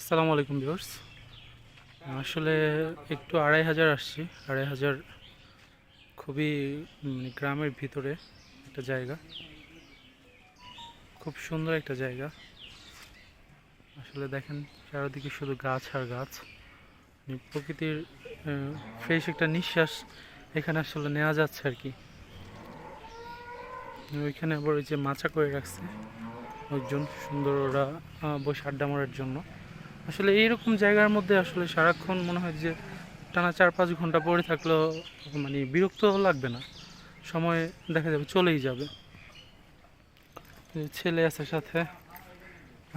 আসসালামু আলাইকুম ভিউয়ার্স। আসলে একটু আড়াই হাজার আসছি। আড়াই হাজার খুবই মানে গ্রামের ভিতরে একটা জায়গা। খুব সুন্দর একটা জায়গা। আসলে দেখেন চারিদিকে শুধু গাছ আর গাছ। মানে প্রকৃতির ফ্রেশ একটা নিঃশ্বাস এখানে আসলে নেওয়া যাচ্ছে আর কি। ওইখানে আবার ওই যে মাচা করে রাখছে। লোকজন সুন্দর ওরা বসে আড্ডা মারার জন্য। আসলে এইরকম জায়গার মধ্যে আসলে সারাক্ষণ মনে হয় যে টানা চার পাঁচ ঘণ্টা পড়ে থাকলেও মানে বিরক্ত লাগবে না। সময় দেখা যাবে চলেই যাবে। ছেলে আছে সাথে।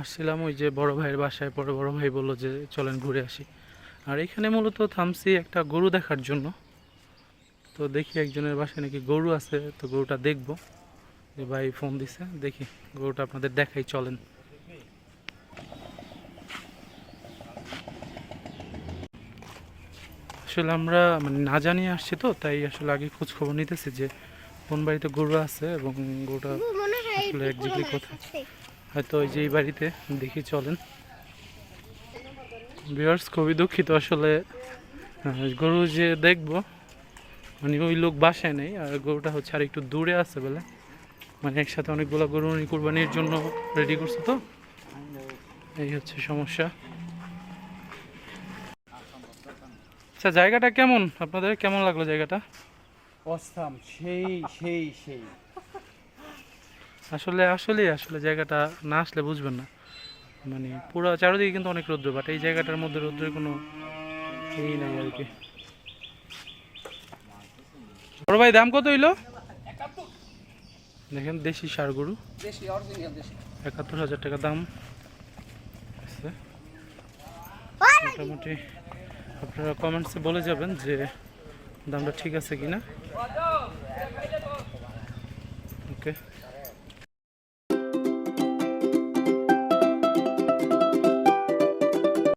আসছিলাম ওই যে বড় ভাইয়ের বাসায়, পরে বড় ভাই বলল যে চলেন ঘুরে আসি। আর এখানে মূলত থামছি একটা গরু দেখার জন্য। তো দেখি একজনের বাসায় নাকি গরু আছে, তো গরুটা দেখব। যে ভাই ফোন দিছে, দেখি গরুটা আপনাদের দেখাই, চলেন। আসলে আমরা মানে না জানিয়ে আসছি তো তাই আসলে আগে খোঁজ খবর নিতেছি যে কোন বাড়িতে গরু আছে এবং গরুটা আসলে মাছ কোথায়? হয়তো ওই যে এই বাড়িতে দেখি চলেন। বিয়ার্স খুবই দুঃখিত আসলে গরু যে দেখব মানে ওই লোক বাসায় নেই আর গরুটা হচ্ছে আর একটু দূরে আছে বলে। মানে একসাথে অনেকগুলো গরু উনি কুরবানির জন্য রেডি করছে তো। এই হচ্ছে সমস্যা। আচ্ছা জায়গাটা কেমন? আপনাদের কেমন লাগল জায়গাটা? অস্থাম সেই সেই সেই। আসলে আসলে আসলে জায়গাটা না আসলে বুঝবেন না। মানে পুরো চারিদিকে কিন্তু অনেক রৌদ্র বাট এই জায়গাটার মধ্যে রৌদ্রের কোনো এই নাই আর কি। বড় ভাই দাম কত হইল? দেখেন দেশি সার গরু। দেশি অরিজিনাল দেশি। একাত্তর হাজার টাকা দাম। আছে। মোটামুটি আপনারা কমেন্টসে বলে যাবেন যে দামটা ঠিক আছে কি না ওকে